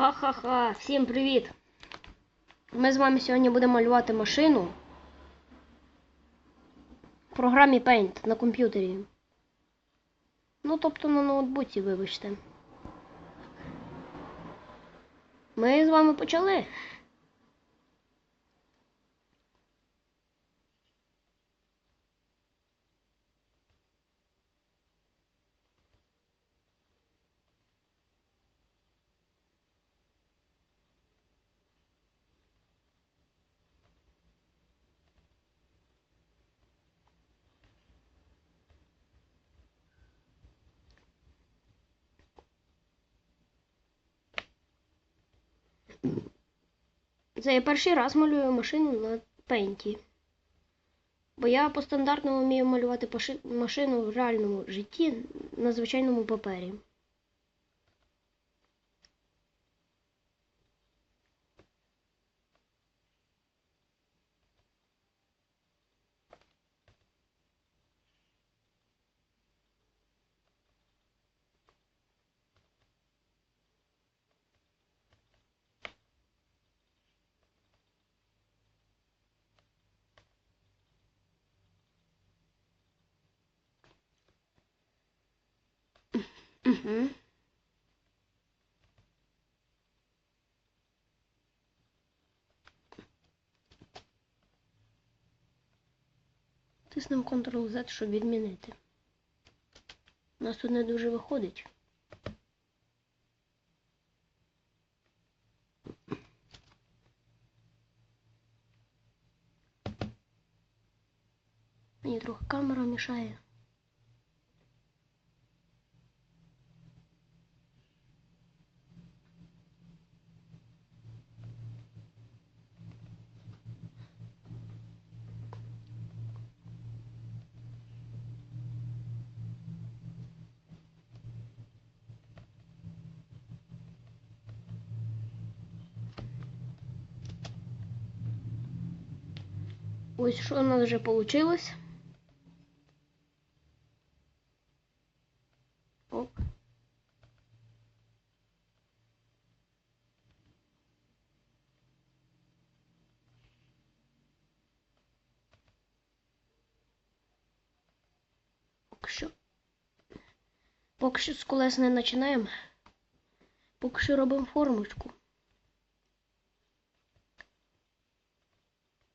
Ха-ха-ха, всім привіт! Ми з вами сьогодні будемо малювати машину в програмі Paint на комп'ютері. Ну, тобто на ноутбуці, вибачте. Ми з вами почали. Це я перший раз малюю машину на пенті. Бо я по стандартному вмію малювати машину в реальному житті на звичайному папері. Угу. Тиснемо Ctrl-Z, щоб відмінити. У нас тут не дуже виходить. Мені трохи камера мішає. Ось що у нас вже вийшло. Ок. Поки що. Поки що з колес не починаємо. Поки що робимо формочку.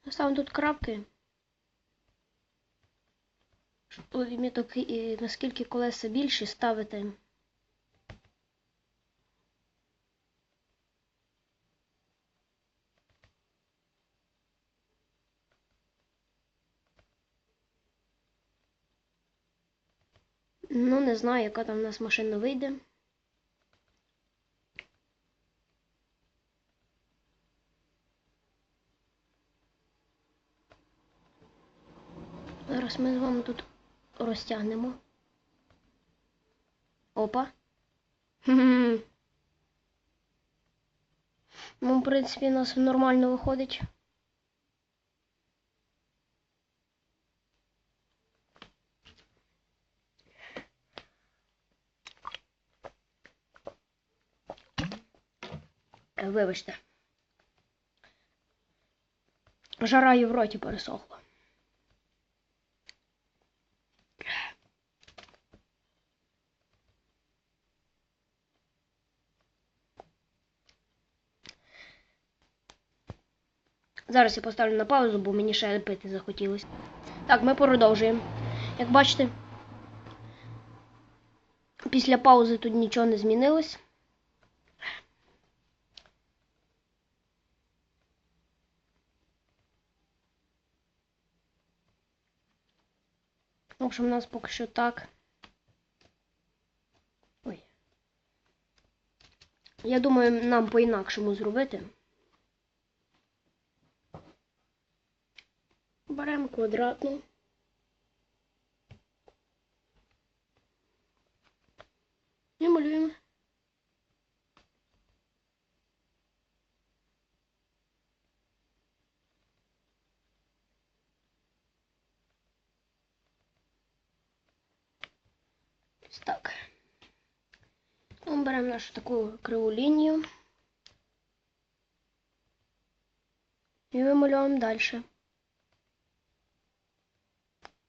Ставимо тут крапки. Відміток, наскільки колеса більші ставити. Ну, не знаю, яка там у нас машина вийде. Зараз ми з вами тут розтягнемо. Опа. Ну, в принципі, у нас нормально виходить. Вибачте. Жара і в роті пересохла. Зараз я поставлю на паузу, бо мені ще пити захотілося. Так, ми продовжуємо. Як бачите, після паузи тут нічого не змінилось. В общем, у нас поки що так. Ой. Я думаю, нам по-інакшому зробити. Беремо квадратну. І малюємо. Так. Ну, Мы берем нашу такую кривую линию. І вимальовуємо далі.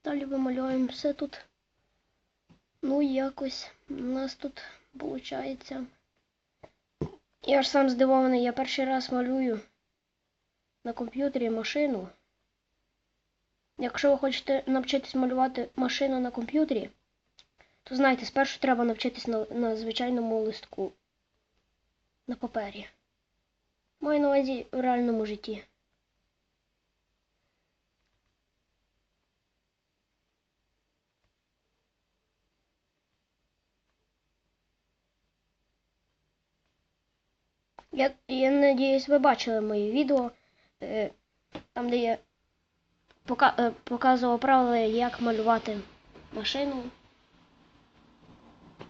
Далі вимальовуємо все тут. Ну, якось у нас тут виходить. Я ж сам здивований, я перший раз малюю на комп'ютері машину. Якщо ви хочете навчитись малювати машину на комп'ютері, то знайте, спершу треба навчитись на, на звичайному листку на папері. Маю на увазі в реальному житті. Я, я надіюсь, ви бачили мої відео, е, там, де я е, показував правила, як малювати машину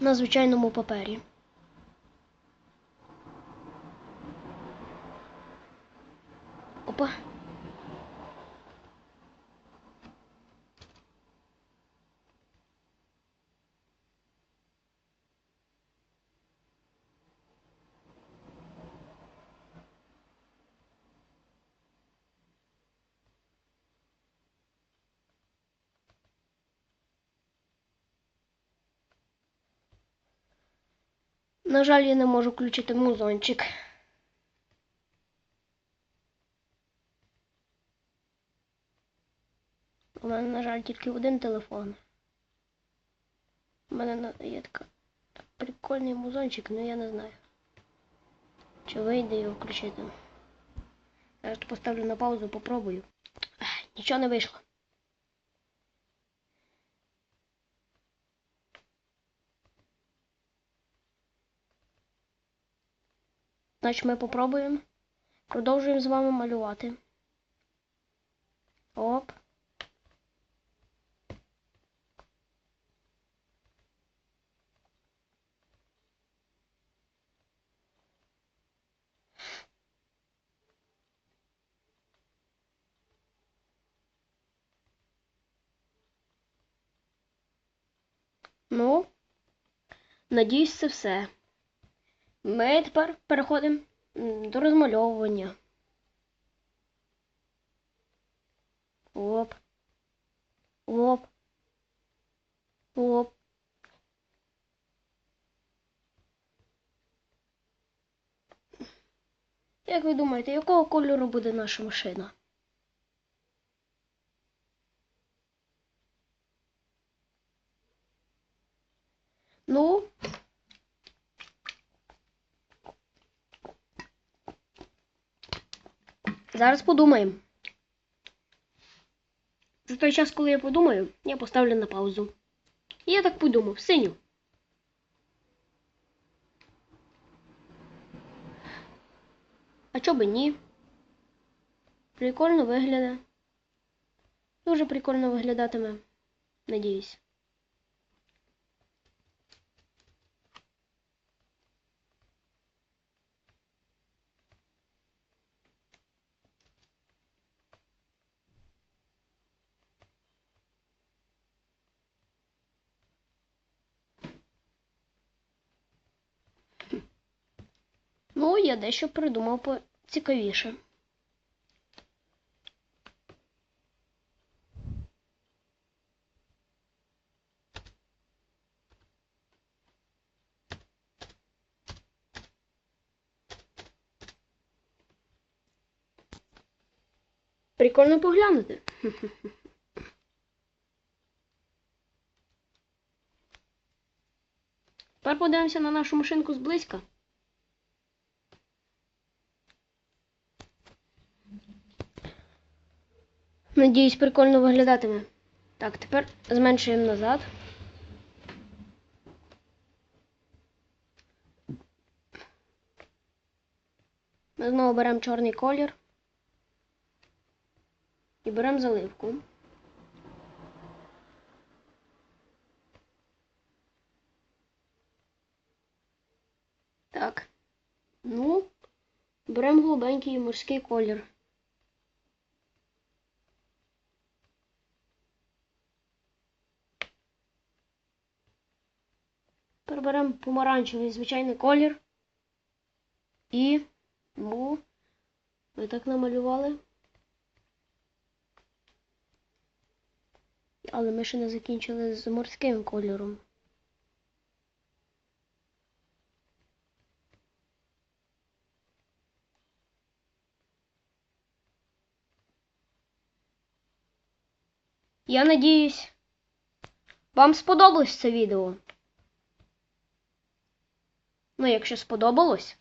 на звичайному папері. Опа. На жаль, я не можу включити музончик. У мене, на жаль, тільки один телефон. У мене є така прикольний музончик, але я не знаю. Чи вийде його включити. Зараз поставлю на паузу, попробую. Нічого не вийшло. Значить, ми попробуємо. Продовжуємо з вами малювати. Оп. Ну, надіюсь, це все. Ми тепер переходимо до розмальовування. Оп. Оп. Оп. Як ви думаєте, якого кольору буде наша машина? Ну, Зараз подумаємо. За той час, коли я подумаю, я поставлю на паузу. І я так подумав, синю. А чо би ні? Прикольно виглядає. Дуже прикольно виглядатиме. Надіюсь. Ну, я дещо придумав поцікавіше. Прикольно поглянути. Тепер подивимося на нашу машинку зблизька. Надіюсь, прикольно виглядатиме. Так, тепер зменшуємо назад. Ми знову беремо чорний колір і беремо заливку. Так. Ну, беремо голубенький морський колір. беремо помаранчевий звичайний колір. І му. Ми так намалювали. Але ми ще не закінчили з морським кольором. Я надіюсь, вам сподобалось це відео. Ну, якщо сподобалось,